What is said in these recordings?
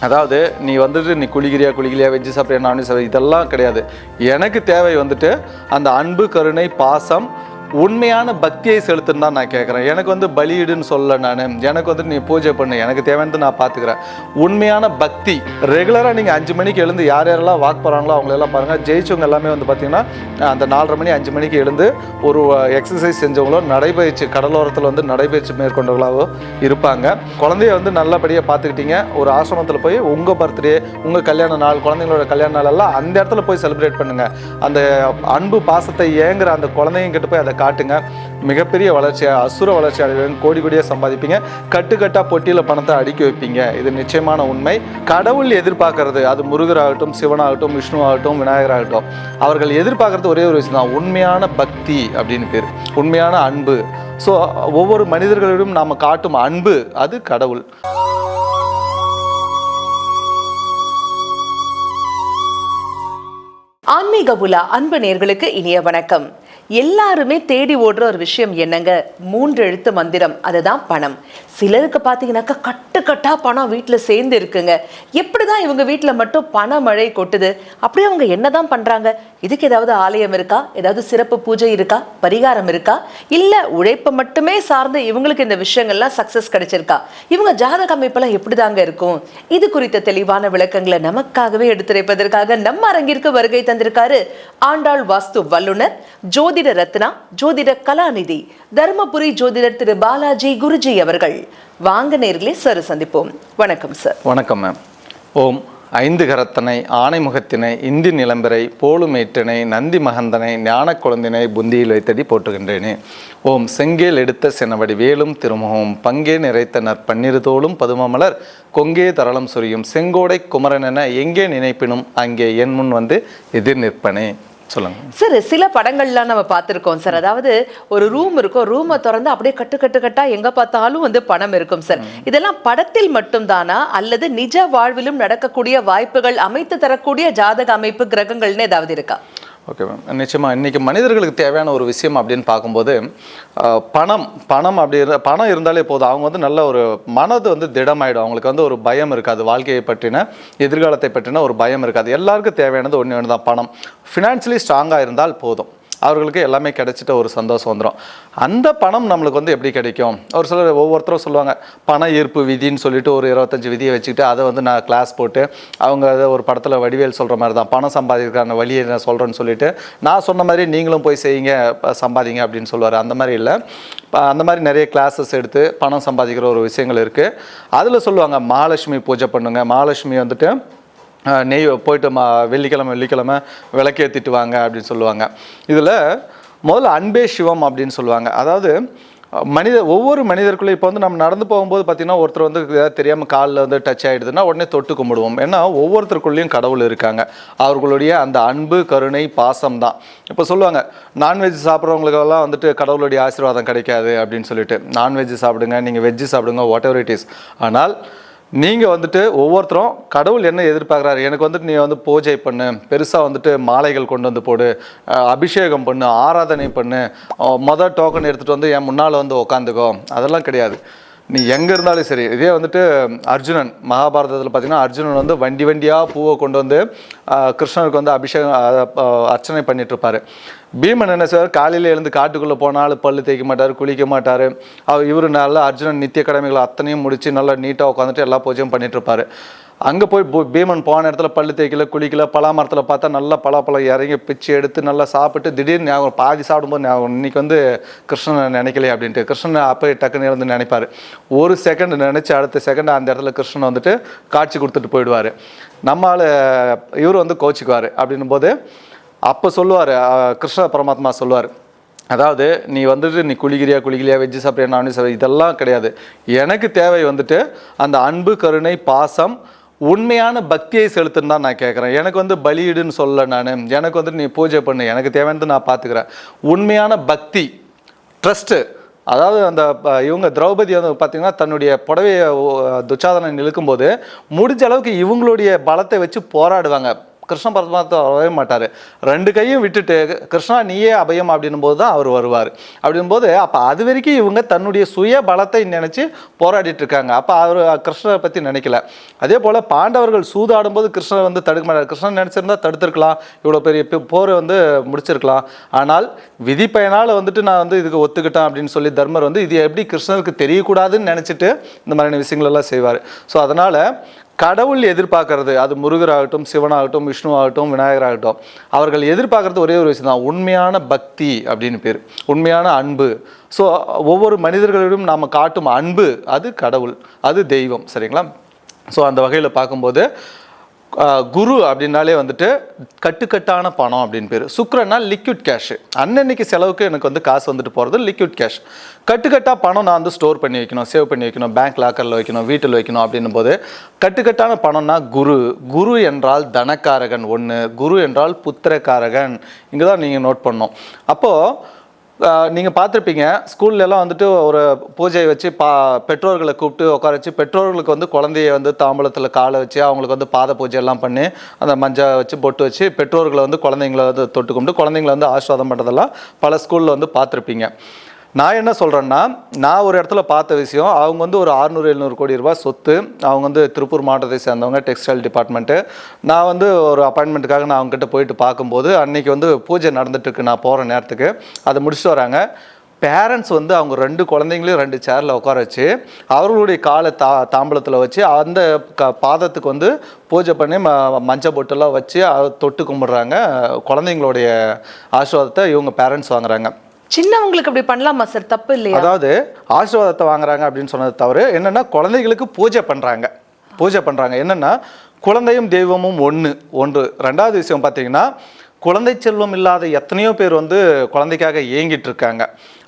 அதாவது நீ வந்துட்டு நீ குளிக்கிறியா குளிக்கலையா வெஜ்ஜு சாப்பிட்றியா நான் சாப்பிட்றியா இதெல்லாம் கிடையாது. எனக்கு தேவை வந்துட்டு அந்த அன்பு கருணை பாசம் உண்மையான பக்தியை செலுத்துன்னு தான் நான் கேட்குறேன் எனக்கு வந்து பலியிடுன்னு சொல்ல நான். எனக்கு வந்து நீ பூஜை பண்ணு. எனக்கு தேவையானது நான் பார்த்துக்கிறேன் உண்மையான பக்தி. ரெகுலராக நீங்கள் அஞ்சு மணிக்கு எழுந்து யார் யாரெல்லாம் வாக் போகிறாங்களோ அவங்களெல்லாம் பாருங்கள் ஜெயிச்சவங்க எல்லாமே வந்து பார்த்தீங்கன்னா அந்த நாலரை மணி அஞ்சு மணிக்கு எழுந்து ஒரு எக்ஸசைஸ் செஞ்சவங்களோ நடைபயிற்சி கடலோரத்தில் வந்து நடைபயிற்சி மேற்கொண்டவங்களாவோ இருப்பாங்க. குழந்தைய வந்து நல்லபடியாக பார்த்துக்கிட்டீங்க ஒரு ஆசிரமத்தில் போய் உங்கள் பர்த்டே உங்கள் கல்யாண நாள் குழந்தைங்களோட கல்யாண நாளெல்லாம் அந்த இடத்துல போய் செலிப்ரேட் பண்ணுங்கள் அந்த அன்பு பாசத்தை ஏங்குற அந்த குழந்தைங்க கிட்ட போய் அதை காட்டுங்க. மிகப்பெரிய வளர்ச்சியாக அசுர வளர்ச்சி அடைவீங்க கோடி கோடியாக சம்பாதிப்பீங்க. கட்டுக்கட்டாக பொட்டியில் பணத்தை அடுக்கி வைப்பீங்க. இது நிச்சயமான உண்மை. கடவுள் எதிர்பார்க்கறது. அது முருகராகட்டும் சிவனாகட்டும் விஷ்ணுவாகட்டும் விநாயகராகட்டும் அவர்கள் எதிர்பார்க்கறது ஒரே ஒரு விஷயம் தான் உண்மையான பக்தி அப்படின்னு பேர். உண்மையான அன்பு. ஸோ ஒவ்வொரு மனிதர்களிடம் நாம் காட்டும் அன்பு அது கடவுள். ஆன்மீக உலா அன்பு நேர்களுக்கு இனிய வணக்கம். எல்லாருமே தேடி ஓடுற ஒரு விஷயம் என்னங்க? மூன்று எழுத்து மந்திரம். அதுதான் பணம். சிலருக்கு பார்த்தீங்கன்னாக்கா கட்டு கட்டா பணம் வீட்டில் சேர்ந்து இருக்குங்க. எப்படிதான் இவங்க வீட்டில் மட்டும் பண மழை கொட்டுது? அப்படியே அவங்க என்னதான் பண்றாங்க? இதுக்கு ஏதாவது ஆலயம் இருக்கா? ஏதாவது சிறப்பு பூஜை இருக்கா? பரிகாரம் இருக்கா? இல்ல உழைப்பை மட்டுமே சார்ந்து இவங்களுக்கு இந்த விஷயங்கள்லாம் சக்சஸ் கிடைச்சிருக்கா? இவங்க ஜாதக அமைப்பெல்லாம் எப்படிதாங்க இருக்கும்? இது குறித்த தெளிவான விளக்கங்களை நமக்காகவே எடுத்துரைப்பதற்காக நம்ம அரங்கிற்கு வருகை தந்திருக்காரு ஆண்டாள் வாஸ்து வல்லுனர் ஜோதிட ரத்னா ஜோதிட கலாநிதி தருமபுரி ஜோதிடர் திரு பாலாஜி குருஜி அவர்கள். வாங்க நேர்களே சார் சந்திப்போம். வணக்கம் சார். வணக்கம் மேம். ஓம் ஐந்து கரத்தனை ஆணைமுகத்தினை இந்தி நிலம்பரை போலுமேற்றினை நந்தி மகந்தனை ஞான குழந்தினை புந்தியில் வைத்தடி போட்டுகின்றேனே ஓம் செங்கேல் எடுத்த செனவடி வேலும் திருமுகம் பங்கே நிறைத்த நற்பன்னிரு தோளும் பதுமமலர் கொங்கே தரளம் சொரியும் செங்கோடை குமரனென எங்கே நினைப்பினும் அங்கே என் முன் வந்து எதிர் நிற்பனே. சொல்லுங்க. சார் சில படங்கள்லாம் நம்ம பார்த்துருக்கோம் சார். அதாவது ஒரு ரூம் இருக்கும். ரூமை திறந்து அப்படியே கட்டு கட்டு கட்டா எங்க பார்த்தாலும் வந்து பணம் இருக்கும் சார். இதெல்லாம் படத்தில் மட்டும்தானா? அல்லது நிஜ வாழ்விலும் நடக்கக்கூடிய வாய்ப்புகள் அமைத்து தரக்கூடிய ஜாதக அமைப்பு கிரகங்கள்னு ஏதாவது இருக்கா? ஓகே மேம் நிச்சயமாக இன்றைக்கி மனிதர்களுக்கு தேவையான ஒரு விஷயம் அப்படின்னு பார்க்கும்போது பணம் பணம் அப்படி பணம் இருந்தாலே போதும். அவங்க வந்து நல்ல ஒரு மனது வந்து திடமாயிடும். அவங்களுக்கு வந்து ஒரு பயம் இருக்காது. வாழ்க்கையை பற்றின எதிர்காலத்தை பற்றின ஒரு பயம் இருக்காது. எல்லாருக்கும் தேவையானது ஒன்று ஒன்று தான் பணம் ஃபினான்ஷியலி ஸ்ட்ராங்காக இருந்தால் போதும். அவர்களுக்கு எல்லாமே கிடைச்சிட்ட ஒரு சந்தோஷம் வந்துடும் அந்த பணம் நம்மளுக்கு வந்து எப்படி கிடைக்கும்? ஒரு சிலர் ஒவ்வொருத்தரும் சொல்லுவாங்க பண ஈர்ப்பு விதின்னு சொல்லிட்டு ஒரு இருபத்தஞ்சு விதியை வச்சுக்கிட்டு அதை வந்து நான் கிளாஸ் போட்டு அவங்க அதை ஒரு படத்தில் வடிவேல் சொல்கிற மாதிரி தான் பணம் சம்பாதிக்கிறதுக்கான வழியை நான் சொல்கிறேன்னு சொல்லிட்டு நான் சொன்ன மாதிரி நீங்களும் போய் செய்யுங்க சம்பாதிங்க அப்படின்னு சொல்லுவார். அந்த மாதிரி இல்லை. அந்த மாதிரி நிறைய கிளாஸஸ் எடுத்து பணம் சம்பாதிக்கிற ஒரு விஷயங்கள் இருக்குது அதில் சொல்லுவாங்க மகாலட்சுமி பூஜை பண்ணுங்க. மகாலட்சுமி வந்துட்டு நெய் போயிட்டு மா வெள்ளிக்கிழமை வெள்ளிக்கிழமை விளக்கேற்றிட்டு வாங்க அப்படின்னு சொல்லுவாங்க. இதில் முதல்ல அன்பே சிவம் அப்படின்னு சொல்லுவாங்க. அதாவது மனித ஒவ்வொரு மனிதருக்குள்ளே இப்போ வந்து நம்ம நடந்து போகும்போது பார்த்திங்கன்னா ஒருத்தர் வந்து ஏதாவது தெரியாமல் காலில் வந்து டச் ஆகிடுதுன்னா உடனே தொட்டு கும்பிடுவோம். ஏன்னா ஒவ்வொருத்தருக்குள்ளேயும் கடவுள் இருக்காங்க. அவர்களுடைய அந்த அன்பு கருணை பாசம் தான். இப்போ சொல்லுவாங்க நான்வெஜ் சாப்பிட்றவங்களுக்கெல்லாம் வந்துட்டு கடவுளுடைய ஆசீர்வாதம் கிடைக்காது அப்படின்னு சொல்லிட்டு. நான்வெஜ் சாப்பிடுங்க நீங்கள் வெஜ்ஜு சாப்பிடுங்க வாட் எவர் இட் இஸ் ஆனால் நீங்கள் வந்துட்டு ஒவ்வொருத்தரும் கடவுள் என்ன எதிர்பார்க்குறாரு? எனக்கு வந்துட்டு நீ வந்து பூஜை பண்ணு பெருசாக வந்துட்டு மாலைகள் கொண்டு வந்து போடு அபிஷேகம் பண்ணு ஆராதனை பண்ணு மொதல் டோக்கன் எடுத்துகிட்டு வந்து என் முன்னால் வந்து உக்காந்துக்கோ. அதெல்லாம் கிடையாது. நீ எங்கே இருந்தாலும் சரி. இதே வந்துட்டு அர்ஜுனன் மகாபாரதத்தில் பார்த்தீங்கன்னா அர்ஜுனன் வந்து வண்டி வண்டியாக பூவை கொண்டு வந்து கிருஷ்ணனுக்கு வந்து அபிஷேகம் அர்ச்சனை பண்ணிட்டு இருப்பாரு. பீமன் என்ன செய்வார் காலையில் எழுந்து காட்டுக்குள்ளே போனாலும் பல்லு தேய்க்க மாட்டார் குளிக்க மாட்டார். அவர் இவர் நல்லா அர்ஜுனன் நித்திய கடமைகளை அத்தனையும் முடித்து நல்லா நீட்டாக உட்காந்துட்டு எல்லா பூஜையும் பண்ணிட்டு இருப்பாரு அங்கே போய் பீமன் போன இடத்துல பல்லு தேய்க்கல குளிக்கல பலா மரத்தில் பார்த்தா நல்லா பலாப்பழம் இறங்கி பிச்சு எடுத்து நல்லா சாப்பிட்டு திடீர்னு ஞாபகம் பாதி சாப்பிடும்போது ஞாபகம் இன்னைக்கு வந்து கிருஷ்ணனை நினைக்கலையே அப்படின்ட்டு. கிருஷ்ணன் அப்போ டக்குன்னு இருந்து நினைப்பார். ஒரு செகண்ட் நினச்சி அடுத்த செகண்ட் அந்த இடத்துல கிருஷ்ணன் வந்துட்டு காட்சி கொடுத்துட்டு போயிடுவார். நம்மால் இவர் வந்து கோச்சிக்குவார் அப்படின்னும் போது அப்போ சொல்லுவார் கிருஷ்ண பரமாத்மா சொல்லுவார். அதாவது நீ வந்துட்டு நீ குளிக்கிறியா குளிக்கலையா வெஜ்ஜு சாப்பிட்றியா நான் சாப்பிட இதெல்லாம் கிடையாது. எனக்கு தேவை வந்துட்டு அந்த அன்பு கருணை பாசம் உண்மையான பக்தியை செலுத்துன்னு தான் நான் கேட்குறேன். எனக்கு வந்து பலியிடுன்னு சொல்ல நான். எனக்கு வந்துட்டு நீ பூஜை பண்ணு எனக்கு தேவையானது நான் பார்த்துக்கிறேன். உண்மையான பக்தி ட்ரஸ்ட்டு அதாவது அந்த ப- இவங்க திரௌபதி வந்து பார்த்தீங்கன்னா தன்னுடைய புடவையை ஓ, துச்சாதனன் இழுக்கும்போது முடிஞ்ச அளவுக்கு இவங்களுடைய பலத்தை வச்சு போராடுவாங்க. கிருஷ்ண பரமாத்மா வரவே மாட்டார். ரெண்டு கையும் விட்டுட்டு கிருஷ்ணா நீயே அபயம் அப்படின்னும் போது தான் அவர் வருவார். அப்படின்போது அப்போ அது வரைக்கும் இவங்க தன்னுடைய சுய பலத்தை நினச்சி போராடிட்டு இருக்காங்க. அப்போ அவர் கிருஷ்ணரை பற்றி நினைக்கல. அதே போல் பாண்டவர்கள் சூதாடும் போது கிருஷ்ணர் வந்து தடுக்க மாட்டார். கிருஷ்ணன் நினச்சிருந்தா தடுத்திருக்கலாம். இவ்வளோ பெரிய போரை வந்து முடிச்சிருக்கலாம். ஆனால் விதி பயனால் வந்துட்டு நான் வந்து இதுக்கு ஒத்துக்கிட்டேன் அப்படின்னு சொல்லி தர்மர் வந்து இது எப்படி கிருஷ்ணருக்கு தெரியக்கூடாதுன்னு நினச்சிட்டு இந்த மாதிரியான விஷயங்கள் எல்லாம் செய்வார். ஸோ அதனால் கடவுள் எதிர்பார்க்கறது. அது முருகராகட்டும் சிவனாகட்டும் விஷ்ணுவாகட்டும் விநாயகராகட்டும். அவர்கள் எதிர்பார்க்கறது ஒரே ஒரு விஷயம் தான் உண்மையான பக்தி அப்படின்னு பேர். உண்மையான அன்பு. ஸோ ஒவ்வொரு மனிதர்களிடம் நாம் காட்டும் அன்பு அது கடவுள் அது தெய்வம். சரிங்களா? ஸோ அந்த வகையில் பார்க்கும்போது குரு அப்படின்னாலே வந்துட்டு கட்டுக்கட்டான பணம் அப்படின்னு பேர். சுக்கரன்னா லிக்விட் கேஷ் அன்னன்னைக்கு செலவுக்கு எனக்கு வந்து காசு வந்துட்டு போகிறது லிக்விட் கேஷ் கட்டுக்கட்டாக பணம் நான் வந்து ஸ்டோர் பண்ணி வைக்கணும் சேவ் பண்ணி வைக்கணும் பேங்க் லாக்கரில் வைக்கணும் வீட்டில் வைக்கணும் அப்படின்னும் போது கட்டுக்கட்டான பணம்னா குரு. குரு என்றால் தனக்காரகன் ஒன்று குரு என்றால் புத்திரக்காரகன். இங்கே தான் நீங்கள் நோட் பண்ணணும். அப்போது நீங்கள் பார்த்துருப்பீங்க. ஸ்கூல்லலாம் வந்துட்டு ஒரு பூஜையை வச்சு பா பெற்றோர்களை கூப்பிட்டு உட்கார வச்சு பெற்றோர்களுக்கு வந்து குழந்தைய வந்து தாம்பூலத்தில் காலை வச்சு அவங்களுக்கு வந்து பாத பூஜை எல்லாம் பண்ணி அந்த மஞ்சள் வச்சு பொட்டு வச்சு பெற்றோர்களை வந்து குழந்தைங்கள வந்து தொட்டு கும்பிட்டு குழந்தைங்கள வந்து ஆஸ்வாதம் பண்ணுறதெல்லாம் பல ஸ்கூலில் வந்து பார்த்துருப்பீங்க. நான் என்ன சொல்கிறேன்னா நான் ஒரு இடத்துல பார்த்த விஷயம் அவங்க வந்து ஒரு அறுநூறு எழுநூறு கோடி ரூபாய் சொத்து அவங்க வந்து திருப்பூர் மாவட்டத்தை சேர்ந்தவங்க டெக்ஸ்டைல் டிபார்ட்மெண்ட்டு. நான் வந்து ஒரு அப்பாயின்மெண்ட்டுக்காக நான் அவங்ககிட்ட போயிட்டு பார்க்கும்போது அன்றைக்கி வந்து பூஜை நடந்துட்டுருக்கு நான் போகிற நேரத்துக்கு. அதை முடிச்சுட்டு வராங்க. பேரண்ட்ஸ் வந்து அவங்க ரெண்டு குழந்தைங்களையும் ரெண்டு சேரில் உட்கார வச்சு அவர்களுடைய காலை தா தாம்பளத்தில் வச்சு அந்த க பாதத்துக்கு வந்து பூஜை பண்ணி ம மஞ்சள் பொட்டெல்லாம் வச்சு தொட்டு கும்பிட்றாங்க. குழந்தைங்களுடைய ஆசீர்வாதத்தை இவங்க பேரண்ட்ஸ் வாங்குறாங்க. சின்னவங்களுக்கு அப்படி பண்ணலாமா சார்? தப்பு இல்லையா? அதாவது ஆசீர்வாதத்தை வாங்குறாங்க அப்படின்னு சொன்னது தவிர என்னன்னா குழந்தைகளுக்கு பூஜை பண்றாங்க. பூஜை பண்றாங்க. என்னன்னா குழந்தையும் தெய்வமும் ஒன்று ஒன்று. ரெண்டாவது விஷயம் பார்த்தீங்கன்னா குழந்தை செல்வம் இல்லாத எத்தனையோ பேர் வந்து குழந்தைக்காக ஏங்கிட்டு இருக்காங்க.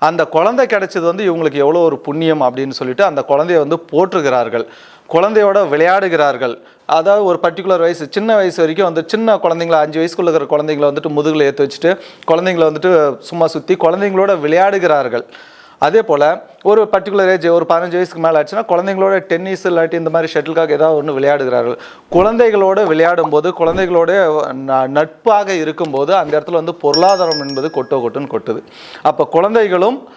அந்த குழந்தை கிடைச்சது வந்து இவங்களுக்கு எவ்வளோ ஒரு புண்ணியம் அப்படின்னு சொல்லிட்டு அந்த குழந்தைய வந்து போற்றுகிறார்கள். குழந்தையோட விளையாடுகிறார்கள். அதாவது ஒரு பர்டிகுலர் வயசு சின்ன வயசு வரைக்கும் வந்து சின்ன குழந்தைங்கள அஞ்சு வயசுக்குள்ள இருக்கிற குழந்தைங்கள வந்துட்டு முதுகில் ஏற்றி வச்சுட்டு குழந்தைங்கள வந்துட்டு சும்மா சுற்றி குழந்தைங்களோட விளையாடுகிறார்கள். அதே போல் ஒரு பர்டிகுலர் ஏஜ் ஒரு பதினஞ்சு வயசுக்கு மேலே ஆச்சுன்னா குழந்தைங்களோட டென்னிஸ் இல்லாட்டி இந்த மாதிரி ஷட்டில்காக் ஏதாவது ஒன்று விளையாடுகிறார்கள். குழந்தைகளோட விளையாடும் போது குழந்தைகளோட ந- நட்பாக இருக்கும்போது அந்த இடத்துல வந்து பொருளாதாரம் என்பது கொட்டோ கொட்டுன்னு கொட்டுது. அப்போ குழந்தைகளும்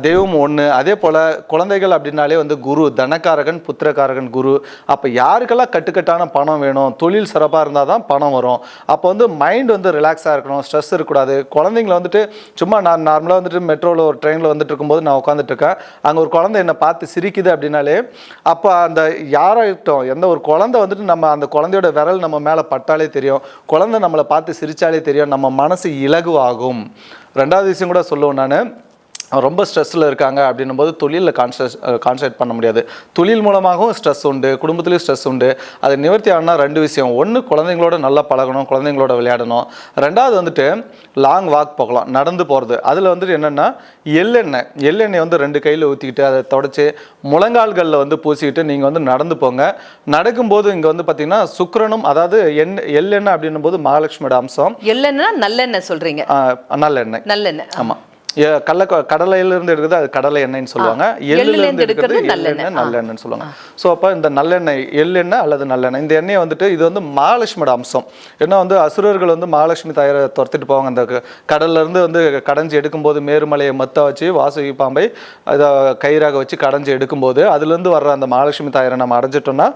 தெய்வம் ஒன்று அதே போல் குழந்தைகள் அப்படின்னாலே வந்து குரு தனக்காரகன் புத்திரக்காரகன் குரு. அப்போ யாருக்கெல்லாம் கட்டுக்கட்டான பணம் வேணும் தொழில் சிறப்பாக இருந்தால் தான் பணம் வரும். அப்போ வந்து மைண்ட் வந்து ரிலாக்ஸாக இருக்கணும் ஸ்ட்ரெஸ் இருக்கக்கூடாது. குழந்தைங்கள வந்துட்டு சும்மா நான் நார்மலாக வந்துட்டு மெட்ரோவில் ஒரு ட்ரெயினில் வந்துட்டு இருக்கும்போது நான் உட்காந்துட்டு இருக்கேன். அங்கே ஒரு குழந்தை என்னை பார்த்து சிரிக்குது அப்படின்னாலே அப்போ அந்த யாராகட்டும் எந்த ஒரு குழந்தை வந்துட்டு நம்ம அந்த குழந்தையோட விரல் நம்ம மேலே பட்டாலே தெரியும். குழந்தை நம்மளை பார்த்து சிரித்தாலே தெரியும். நம்ம மனசு இலகுவாகும். ரெண்டாவது விஷயம் கூட சொல்லுவேன் நான். ரொம்ப ஸ்ட்ரெஸ்ஸில் இருக்காங்க அப்படின்னும் போது தொழிலில் கான்சன்ட் கான்சன்ட்ரேட் பண்ண முடியாது. தொழில் மூலமாகவும் ஸ்ட்ரெஸ் உண்டு குடும்பத்துலேயும் ஸ்ட்ரெஸ் உண்டு. அதை நிவர்த்தி ஆகணும்னா ரெண்டு விஷயம். ஒன்று குழந்தைங்களோட நல்லா பழகணும் குழந்தைங்களோட விளையாடணும். ரெண்டாவது வந்துட்டு லாங் வாக் போகலாம் நடந்து போகிறது அதில் வந்துட்டு என்னென்னா எள்ளெண்ணெய். எள்ளெண்ணெய் வந்து ரெண்டு கையில் ஊற்றிக்கிட்டு அதை தொடச்சி முழங்கால்களில் வந்து பூசிக்கிட்டு நீங்கள் வந்து நடந்து போங்க. நடக்கும்போது இங்கே வந்து பார்த்தீங்கன்னா சுக்கிரனும் அதாவது எண்ணெய் எள்ளெண்ணெய் அப்படின்னும் போது மகாலட்சுமியோட அம்சம். எள்ளெண்ணெய் நல்லெண்ணெய் சொல்றீங்க. ஆஹ், நல்லெண்ணெய். நல்லெண்ணெய். ஆமா. ஏ- கடல கடலையில இருந்து எடுக்கிறது அது கடலை எண்ணெய்ன்னு சொல்லுவாங்க. எள்ளுல எள்ளுல இருந்து இருந்து எடுக்கிறது எள்ளெண்ணெய் நல்லெண்ணெய். நல்லெண்ணெய்ன்னு சொல்லுவாங்க. ஸோ அப்போ இந்த நல்லெண்ணெய் எள்ளெண்ணெய் அல்லது நல்லெண்ணெய் இந்த எண்ணெயை வந்துட்டு இது வந்து மகாலட்சுமியோட அம்சம். ஏன்னா வந்து அசுரர்கள் வந்து மகாலட்சுமி தாயாரை துரத்திட்டு போவாங்க. அந்த க- கடல்ல இருந்து வந்து கடைஞ்சி எடுக்கும்போது மேருமலையை மத்த வச்சு வாசுகி பாம்பை அதை கயிறாக வச்சு கடைஞ்சி எடுக்கும்போது அதுலேருந்து வர்ற அந்த மகாலட்சுமி தாயாரை நம்ம அடைஞ்சிட்டோம்னா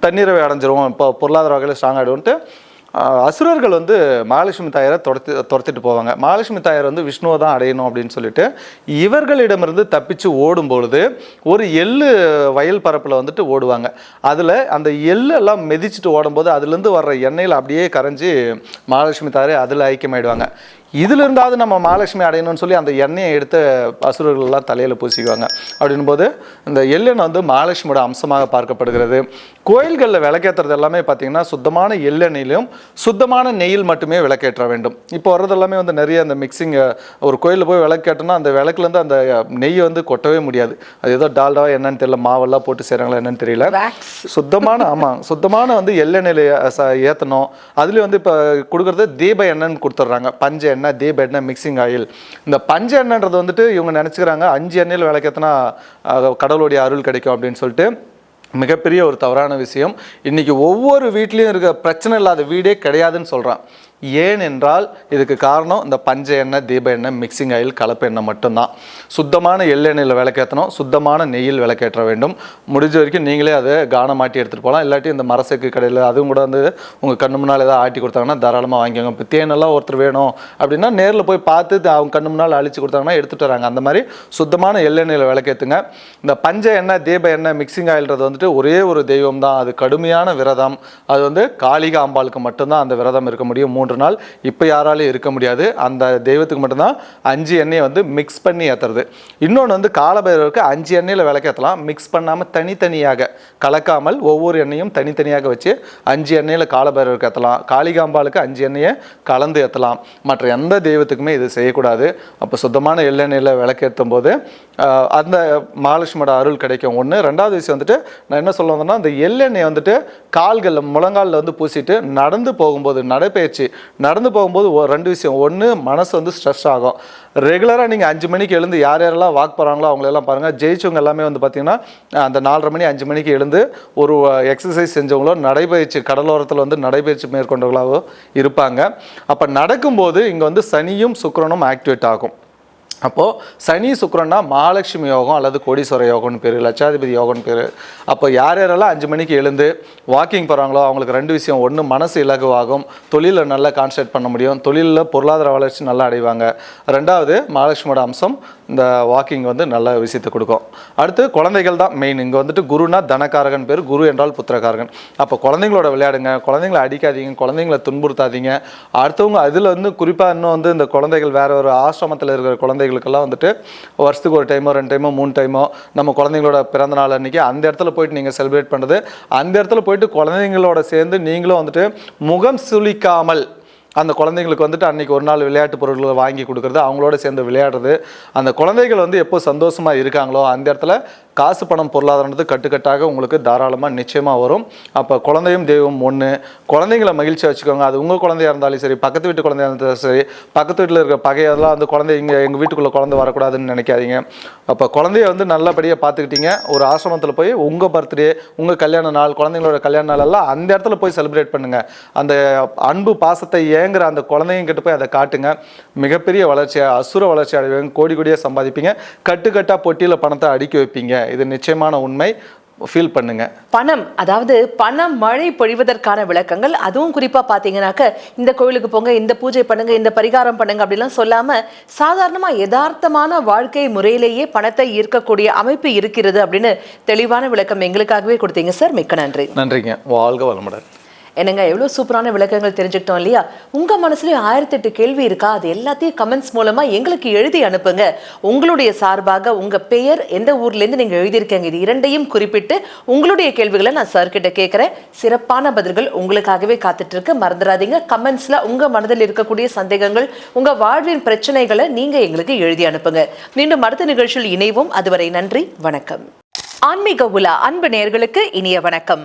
தண்ணீரை அடைஞ்சிருவோம். இப்போ பொருளாதார வகையில் ஸ்ட்ராங் ஆகிடும்ட்டு ஆஹ் அசுரர்கள் வந்து மகாலட்சுமி தாயாரை துரத்தி துரத்திட்டு போவாங்க. மகாலட்சுமி தாயார் வந்து விஷ்ணுவை தான் அடையணும் அப்படின்னு சொல்லிட்டு இவர்களிடமிருந்து தப்பிச்சு ஓடும் பொழுது ஒரு எள்ளு வயல் பரப்பில் வந்துட்டு ஓடுவாங்க. அதில் அந்த எள்ளெல்லாம் மிதிச்சுட்டு ஓடும்போது அதுலேருந்து வர்ற எண்ணெயில் அப்படியே கரைஞ்சி மகாலட்சுமி தாயாரை அதில் ஐக்கியமாயிடுவாங்க. இதுல இருந்தாவது நம்ம மகாலட்சுமி அடையணும்னு சொல்லி அந்த எண்ணெயை எடுத்து அசுரர்கள் எல்லாம் தலையில பூசிக்குவாங்க. அப்படின்னும் போது இந்த எள்ளெண்ணெய் வந்து மகாலட்சுமியோட அம்சமாக பார்க்கப்படுகிறது. கோயில்களில் விளக்கேற்றுறது எல்லாமே பார்த்தீங்கன்னா சுத்தமான எள்ளெண்ணெயிலும் சுத்தமான நெய்யில் மட்டுமே விளக்கேற்ற வேண்டும். இப்போ வர்றது எல்லாமே வந்து நிறைய அந்த மிக்சிங் ஒரு கோயிலில் போய் விளக்கேட்டோம்னா அந்த விளக்குலேருந்து அந்த நெய் வந்து கொட்டவே முடியாது. அது ஏதோ டால்டாவா என்னன்னு தெரியல மாவெல்லாம் போட்டு செய்கிறாங்களா என்னன்னு தெரியல. சுத்தமான ஆமாம் சுத்தமான வந்து எள்ளெண்ணெயில் ஏற்றணும் அதுலேயும் வந்து இப்போ கொடுக்குறது தீப எண்ணெய்னு கொடுத்துட்றாங்க பஞ்ச எண்ணெய் தீப எண்ணெய் மிக்சிங் ஆயில் இந்த பஞ்ச எண்ணெய்ன்றது வந்துட்டு இவங்க நினச்சிக்கிறாங்க அஞ்சு எண்ணெயில் விளக்கத்தினா கடவுளுடைய அருள் கிடைக்கும் அப்படின்னு சொல்லிட்டு மிகப்பெரிய ஒரு தவறான விஷயம். இன்னைக்கு ஒவ்வொரு வீட்லேயும் இருக்க பிரச்சனை இல்லாத வீடே கிடையாதுன்னு சொல்கிறான் ஏன் என்றால் இதுக்கு காரணம் இந்த பஞ்ச எண்ணெய் தீப எண்ணெய் மிக்சிங் ஆயில் கலப்பு எண்ணெய் மட்டும்தான். சுத்தமான எள்ளெண்ணெயில் விளக்கேற்றணும் சுத்தமான நெய்யில் விளக்கேற்ற வேண்டும். முடிஞ்ச வரைக்கும் நீங்களே அதை கானம் மாட்டி எடுத்துகிட்டு போகலாம். இல்லாட்டி இந்த மரசக்கு கடையில் அதுவும் கூட வந்து உங்கள் கண்ணு முன்னால் ஏதாவது ஆட்டி கொடுத்தாங்கன்னா தாராளமாக வாங்கிக்கோங்க. இப்போ தேனெல்லாம் ஒருத்தர் வேணும் அப்படின்னா நேரில் போய் பார்த்து அவங்க கண்ணு முன்னால் அழிச்சு கொடுத்தாங்கன்னா எடுத்துகிட்டு வராங்க. அந்த மாதிரி சுத்தமான எள்ளெண்ணெயில் விளக்கேற்றுங்க இந்த பஞ்ச எண்ணெய் தீப எண்ணெய் மிக்சிங் ஆயில்ன்றது வந்துட்டு ஒரே ஒரு தெய்வம் தான் அது கடுமையான விரதம். அது வந்து காளிகா அம்பாளுக்கு மட்டும்தான் அந்த விரதம் இருக்க முடியும். மூணு மூன்று நாள் இப்போ யாராலையும் இருக்க முடியாது. அந்த தெய்வத்துக்கு மட்டும்தான் அஞ்சு எண்ணெயை வந்து மிக்ஸ் பண்ணி ஏற்றுறது இன்னொன்று வந்து காலபைரவருக்கு அஞ்சு எண்ணெயில் விளக்கேற்றலாம் மிக்ஸ் பண்ணாமல் தனித்தனியாக கலக்காமல் ஒவ்வொரு எண்ணெயும் தனித்தனியாக வச்சு அஞ்சு எண்ணெயில் காலபைரவருக்கு ஏற்றலாம் காளிகாம்பாளுக்கு அஞ்சு எண்ணெயை கலந்து ஏற்றலாம் மற்ற எந்த தெய்வத்துக்குமே இது செய்யக்கூடாது. அப்போ சுத்தமான எள்ளெண்ணெயில் விளக்கேற்றும் போது அந்த மகாலட்சுமியோட அருள் கிடைக்கும். ஒன்று ரெண்டாவது விஷயம் வந்துட்டு நான் என்ன சொல்ல வந்தேன்னா அந்த எள்ளெண்ணெய் வந்துட்டு கால்களில் முழங்காலில் வந்து பூசிட்டு நடந்து போகும்போது நடைப்பயிற்சி நடந்து போகும்போது ரெண்டு விஷயம். ஒன்று மனசு வந்து ஸ்ட்ரெஸ் ஆகும். ரெகுலராக நீங்கள் அஞ்சு மணிக்கு எழுந்து யார் யாரெல்லாம் வாக் போகிறாங்களோ அவங்களெல்லாம் பாருங்கள் ஜெயிச்சவங்க எல்லாமே வந்து பார்த்திங்கன்னா அந்த நாலரை மணி அஞ்சு மணிக்கு எழுந்து ஒரு எக்ஸசைஸ் செஞ்சவங்களோ நடைபயிற்சி கடலோரத்தில் வந்து நடைபயிற்சி மேற்கொண்டவங்களாவோ இருப்பாங்க. அப்போ நடக்கும்போது இங்கே வந்து சனியும் சுக்கிரனும் ஆக்டிவேட் ஆகும். அப்போது சனி சுக்கரன்னா மகாலட்சுமி யோகம் அல்லது கோடீஸ்வர யோகம்னு பேர் லட்சாதிபதி யோகம்னு பேர். அப்போ யார் யாரெல்லாம் அஞ்சு மணிக்கு எழுந்து வாக்கிங் போகிறாங்களோ அவங்களுக்கு ரெண்டு விஷயம். ஒன்று மனசு இலகுவாகும். தொழிலில் நல்லா கான்சன்ட்ரேட் பண்ண முடியும். தொழிலில் பொருளாதார வளர்ச்சி நல்லா அடைவாங்க. ரெண்டாவது மகாலட்சுமியோட அம்சம் இந்த வாக்கிங் வந்து நல்ல விஷயத்தை கொடுக்கும். அடுத்து குழந்தைகள் தான் மெயின் இங்கே வந்துட்டு குருனா தனக்காரகன் பேர். குரு என்றால் புத்திரக்காரகன். அப்போ குழந்தைங்களோட விளையாடுங்க. குழந்தைங்களை அடிக்காதீங்க. குழந்தைங்களை துன்புறுத்தாதீங்க. அடுத்தவங்க அதில் வந்து குறிப்பாக இன்னும் வந்து இந்த குழந்தைகள் வேறு ஒரு ஆசிரமத்தில் இருக்கிற குழந்தைகளுக்கெல்லாம் வந்துட்டு வருஷத்துக்கு ஒரு டைமோ ரெண்டு டைமோ மூணு டைமோ நம்ம குழந்தைங்களோட பிறந்த நாள் அன்றைக்கி அந்த இடத்துல போயிட்டு நீங்கள் செலிப்ரேட் பண்ணுறது அந்த இடத்துல போயிட்டு குழந்தைங்களோட சேர்ந்து நீங்களும் வந்துட்டு முகம் சுளிக்காமல் அந்த குழந்தைங்களுக்கு வந்துட்டு அன்றைக்கி ஒரு நாள் விளையாட்டு பொருட்களை வாங்கி கொடுக்குறது அவங்களோட சேர்ந்து விளையாடுறது. அந்த குழந்தைகள் வந்து எப்போ சந்தோஷமாக இருக்காங்களோ அந்த இடத்துல காசு பணம் பொருளாதாரன்றது கட்டுக்கட்டாக உங்களுக்கு தாராளமாக நிச்சயமாக வரும். அப்போ குழந்தையும் தெய்வம் ஒன்று குழந்தைங்கள மகிழ்ச்சியாக வச்சுக்கோங்க. அது உங்கள் குழந்தையா இருந்தாலும் சரி பக்கத்து வீட்டு குழந்தையா இருந்தாலும் சரி பக்கத்து வீட்டில் இருக்கிற பகையெல்லாம் அந்த குழந்தை இங்கே எங்கள் வீட்டுக்குள்ளே குழந்தை வரக்கூடாதுன்னு நினைக்காதீங்க. அப்போ குழந்தைய வந்து நல்லபடியாக பார்த்துக்கிட்டீங்க. ஒரு ஆசிரமத்தில் போய் உங்கள் பர்த்டே உங்கள் கல்யாண நாள் குழந்தைங்களோட கல்யாண நாள் எல்லாம் அந்த இடத்துல போய் செலிப்ரேட் பண்ணுங்கள் அந்த அன்பு பாசத்தை ஏங்குற அந்த குழந்தைங்க கிட்ட போய் அதை காட்டுங்க. மிகப்பெரிய வளர்ச்சியை அசுர வளர்ச்சி அடைவீங்க. கோடி கோடியாக சம்பாதிப்பீங்க. கட்டுக்கட்டாக பொட்டியில் பணத்தை அடுக்கி வைப்பீங்க. இது நிச்சயமான உண்மை. ஃபீல் பண்ணுங்க. பணம் அதாவது பணம் மழை பொழிவதற்கான விளக்கங்கள் அதுவும் குறிப்பா பாத்தீங்கன்னாக்க இந்த கோயிலுக்கு போங்க இந்த பூஜை பண்ணுங்க இந்த பரிகாரம் பண்ணுங்க அப்படிலாம் சொல்லாம சாதாரணமா யதார்த்தமான வாழ்க்கை முறையிலேயே பணத்தை ஈர்க்கக்கூடிய அமைப்பு இருக்கிறது அப்படின்னு தெளிவான விளக்கம் எங்களுக்காகவே கொடுத்தீங்க சார். மிக்க நன்றி. நன்றிங்க. வாழ்க வளமுடன். என்னங்க எவ்வளோ சூப்பரான விளக்கங்கள் தெரிஞ்சுக்கிட்டோம் இல்லையா? உங்கள் மனசுலேயும் ஆயிரத்தெட்டு கேள்வி இருக்கா? அது எல்லாத்தையும் கமெண்ட்ஸ் மூலமாக எங்களுக்கு எழுதி அனுப்புங்க. உங்களுடைய சார்பாக உங்கள் பெயர் எந்த ஊர்லேருந்து நீங்கள் எழுதியிருக்கீங்க இது இரண்டையும் குறிப்பிட்டு உங்களுடைய கேள்விகளை நான் சார்கிட்ட கேட்குறேன். சிறப்பான பதில்கள் உங்களுக்காகவே காத்துட்ருக்கு. மறந்துடாதீங்க. கமெண்ட்ஸில் உங்கள் மனதில் இருக்கக்கூடிய சந்தேகங்கள் உங்கள் வாழ்வின் பிரச்சனைகளை நீங்கள் எங்களுக்கு எழுதி அனுப்புங்க. மீண்டும் அடுத்த நிகழ்ச்சியில் இணைவோம். அதுவரை நன்றி வணக்கம். ஆன்மீக உலா அன்பு நேயர்களுக்கு இனிய வணக்கம்.